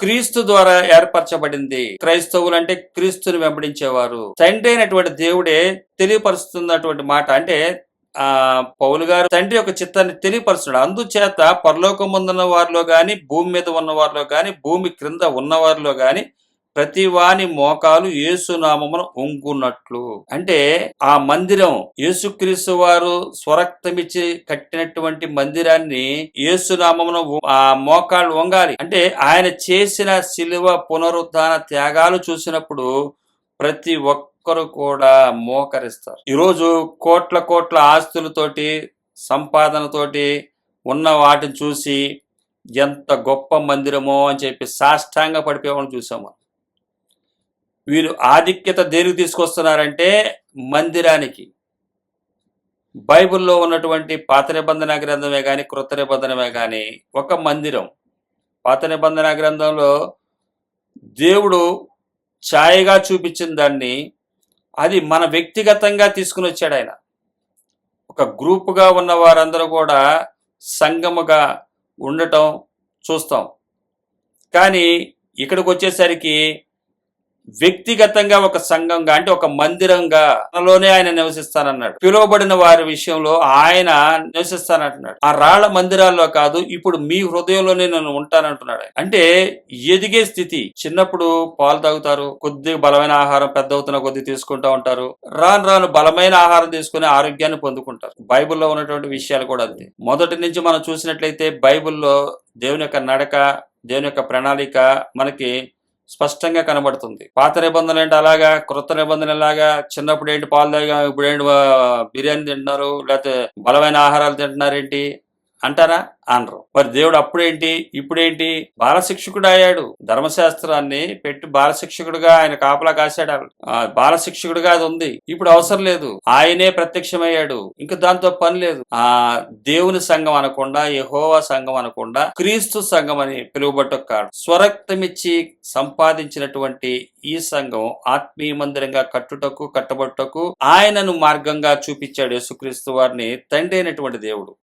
క్రీస్తు ద్వారా ఏర్పరచబడింది. క్రైస్తవులు అంటే క్రీస్తుని వెంబడించేవారు. తండ్రి అయినటువంటి దేవుడే తెలియపరుస్తున్నటువంటి మాట అంటే ఆ పౌలు గారు తండ్రి యొక్క చిత్తాన్ని తెలియపరుస్తున్నాడు. అందుచేత పరలోకం ముందున్న వారిలో గాని భూమి మీద ఉన్న వారిలో గాని భూమి క్రింద ఉన్న వారిలో గాని ప్రతి వాని మోకాలు యేసునామమున ఒంగున్నట్లు అంటే ఆ మందిరం యేసుక్రీస్తు వారు స్వరక్తమిచ్చి కట్టినటువంటి మందిరాన్ని యేసునామమును ఆ మోకాళ్ళు వంగాలి. అంటే ఆయన చేసిన శిలువ పునరుద్ధాన త్యాగాలు చూసినప్పుడు ప్రతి ఒక్కరు కూడా మోకరిస్తారు. ఈరోజు కోట్ల కోట్ల ఆస్తులతోటి సంపాదనతోటి ఉన్న వాటిని చూసి ఎంత గొప్ప మందిరమో అని చెప్పి సాష్టాంగ పడిపోవడం చూసాం మనం. వీరు ఆధిక్యత దేనికి తీసుకొస్తున్నారంటే మందిరానికి. బైబిల్లో ఉన్నటువంటి పాత నిబంధన గ్రంథమే కానీ కృత నిబంధనమే కానీ ఒక మందిరం. పాత నిబంధన గ్రంథంలో దేవుడు ఛాయగా చూపించిన దాన్ని అది మన వ్యక్తిగతంగా తీసుకుని వచ్చాడు ఆయన. ఒక గ్రూపుగా ఉన్న వారందరూ కూడా సంగముగా ఉండటం చూస్తాం. కానీ ఇక్కడికి వచ్చేసరికి వ్యక్తిగతంగా ఒక సంఘంగా అంటే ఒక మందిరంగా తనలోనే ఆయన నివసిస్తానన్నాడు. పిలువబడిన వారి విషయంలో ఆయన నివసిస్తానంటున్నాడు. ఆ రాళ్ళ మందిరాల్లో కాదు ఇప్పుడు మీ హృదయంలోనే నేను ఉంటానంటున్నాడు అంటే ఎదిగే స్థితి చిన్నప్పుడు పాలు తాగుతారు కొద్దిగా బలమైన ఆహారం పెద్ద అవుతున్న కొద్ది తీసుకుంటా ఉంటారు. రాను రాను బలమైన ఆహారం తీసుకుని ఆరోగ్యాన్ని పొందుకుంటారు. బైబిల్లో ఉన్నటువంటి విషయాలు కూడా అంతే. మొదటి నుంచి మనం చూసినట్లయితే బైబిల్లో దేవుని యొక్క నడక దేవుని యొక్క ప్రణాళిక మనకి స్పష్టంగా కనబడుతుంది. పాత నిబంధనలు ఏంటి అలాగా? క్రొత్త నిబంధనలు ఎలాగా? చిన్నప్పుడు ఏంటి పాలు తాగా ఇప్పుడు ఏంటి బిర్యానీ తింటున్నారు లేకపోతే బలమైన ఆహారాలు తింటున్నారు ఏంటి అంటారా? అనరు. మరి దేవుడు అప్పుడేంటి? ఇప్పుడేంటి? బాలశిక్షకుడు అయ్యాడు. ధర్మశాస్త్రాన్ని పెట్టి బాలశిక్షకుడుగా ఆయన కాపలా కాశాడు బాలశిక్షకుడుగా అది ఉంది. ఇప్పుడు అవసరం లేదు. ఆయనే ప్రత్యక్షమయ్యాడు. ఇంకా దాంతో పని లేదు. ఆ దేవుని సంఘం అనకుండా యహోవా సంఘం అనకుండా క్రీస్తు సంఘం అని పిలువబట్ట కాదు స్వరక్తమిచ్చి సంపాదించినటువంటి ఈ సంఘం ఆత్మీయ మందిరంగా కట్టుటకు కట్టబట్టకు ఆయనను మార్గంగా చూపించాడు యేసుక్రీస్తు వారిని తండ్రి అయినటువంటి దేవుడు.